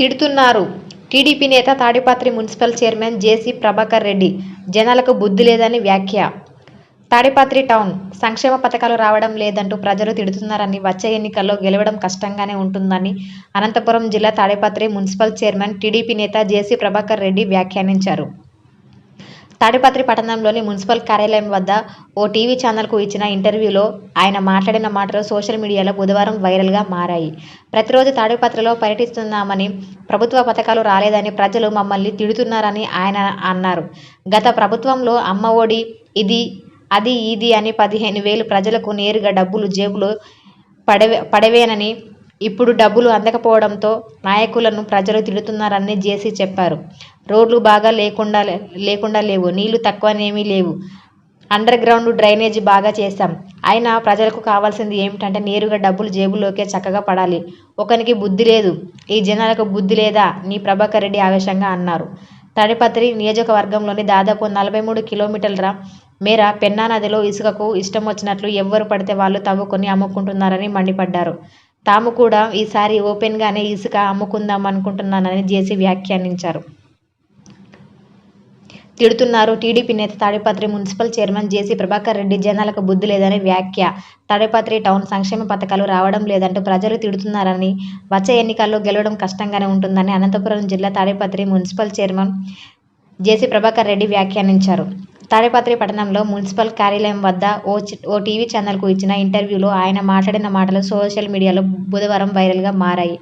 తిడుతున్నారు. టీడీపీ నేత Tadipatri municipal chairman JC Prabhakar Reddy జనాలకు బుద్ధి లేదని వ్యాఖ్య. తాడిపత్రి టౌన్ సంక్షేమ పథకాలు రావడం లేదంటూ ప్రజలు తిడుతున్నారని వచ్చే ఎన్నికల్లో గెలవడం కష్టంగానే ఉంటుందని అనంతపురం జిల్లా తాడిపత్రి మున్సిపల్ చైర్మన్ టీడీపీ నేత జేసీ ప్రభాకర్ రెడ్డి వ్యాఖ్యానించారు. తాడిపత్రి పట్టణంలోని మున్సిపల్ కార్యాలయం వద్ద ఓ టీవీ ఛానల్కు ఇచ్చిన ఇంటర్వ్యూలో ఆయన మాట్లాడిన మాటలు సోషల్ మీడియాలో బుధవారం వైరల్గా మారాయి. ప్రతిరోజు తాడిపత్రిలో పర్యటిస్తున్నామని ప్రభుత్వ పథకాలు రాలేదని ప్రజలు మమ్మల్ని తిడుతున్నారని ఆయన అన్నారు. గత ప్రభుత్వంలో అమ్మ ఒడి ఇది అది ఇది అని పదిహేను వేలు ప్రజలకు నేరుగా డబ్బులు జేబులో పడవే పడవేనని ఇప్పుడు డబ్బులు అందకపోవడంతో నాయకులను ప్రజలు తిడుతున్నారని జేసీ చెప్పారు. రోడ్లు బాగా లేకుండా లేకుండా లేవు నీళ్ళు తక్కువనేమీ లేవు. అండర్ గ్రౌండ్ డ్రైనేజీ బాగా చేశాం. అయినా ప్రజలకు కావాల్సింది ఏమిటంటే నేరుగా డబ్బులు జేబులోకే చక్కగా పడాలి. ఒకనికి బుద్ధి లేదు. ఈ జనాలకు బుద్ధి లేదా? నీ ప్రభాకర్ రెడ్డి ఆవేశంగా అన్నారు. తడిపత్రి నియోజకవర్గంలోని దాదాపు నలభై మూడు కిలోమీటర్ల మేర పెన్నా నదిలో ఇసుకకు ఇష్టం వచ్చినట్లు ఎవ్వరు పడితే వాళ్ళు తవ్వుకొని అమ్ముకుంటున్నారని మండిపడ్డారు. తాము కూడా ఈసారి ఓపెన్గానే ఇసుక అమ్ముకుందాం అనుకుంటున్నానని జేసీ వ్యాఖ్యానించారు. తిడుతున్నారు. టీడీపీ నేత Tadipatri municipal chairman JC Prabhakar Reddy జనాలకు బుద్ధి లేదని వ్యాఖ్య. తాడేపత్రి టౌన్ సంక్షేమ పథకాలు రావడం లేదంటూ ప్రజలు తిడుతున్నారని వచ్చే ఎన్నికల్లో గెలవడం కష్టంగానే ఉంటుందని అనంతపురం జిల్లా Tadipatri municipal chairman JC Prabhakar Reddy వ్యాఖ్యానించారు. తాడేపత్రి పట్టణంలో మున్సిపల్ కార్యాలయం వద్ద ఓ ఓ టీవీ ఛానల్కు ఇచ్చిన ఇంటర్వ్యూలో ఆయన మాట్లాడిన మాటలు సోషల్ మీడియాలో బుధవారం వైరల్గా మారాయి.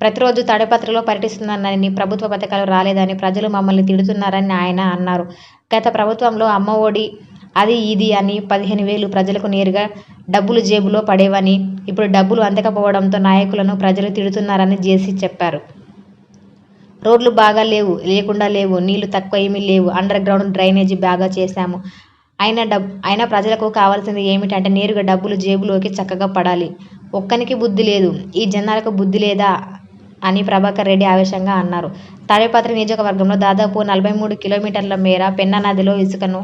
ప్రతిరోజు తాడిపత్రిలో పర్యటిస్తున్నానని ప్రభుత్వ పథకాలు రాలేదని ప్రజలు మమ్మల్ని తిడుతున్నారని ఆయన అన్నారు. గత ప్రభుత్వంలో అమ్మ ఒడి అది ఇది అని పదిహేను వేలు ప్రజలకు నేరుగా డబ్బులు జేబులో పడేవని ఇప్పుడు డబ్బులు అందకపోవడంతో నాయకులను ప్రజలు తిడుతున్నారని జేసీ చెప్పారు. రోడ్లు బాగా లేవు లేకుండా లేవు నీళ్ళు తక్కువ ఏమీ లేవు అండర్ గ్రౌండ్ డ్రైనేజీ బాగా చేశాము. అయినా డబ్ అయినా ప్రజలకు కావాల్సింది ఏమిటంటే నేరుగా డబ్బులు జేబులోకి చక్కగా పడాలి. ఒక్కనికి బుద్ధి లేదు. ఈ జనాలకు బుద్ధి లేదా? అని ప్రభాకర్ రెడ్డి ఆవేశంగా అన్నారు. తాడేపత్రి నియోజకవర్గంలో దాదాపు నలభై మూడు కిలోమీటర్ల మేర పెన్నా నదిలో ఇసుకను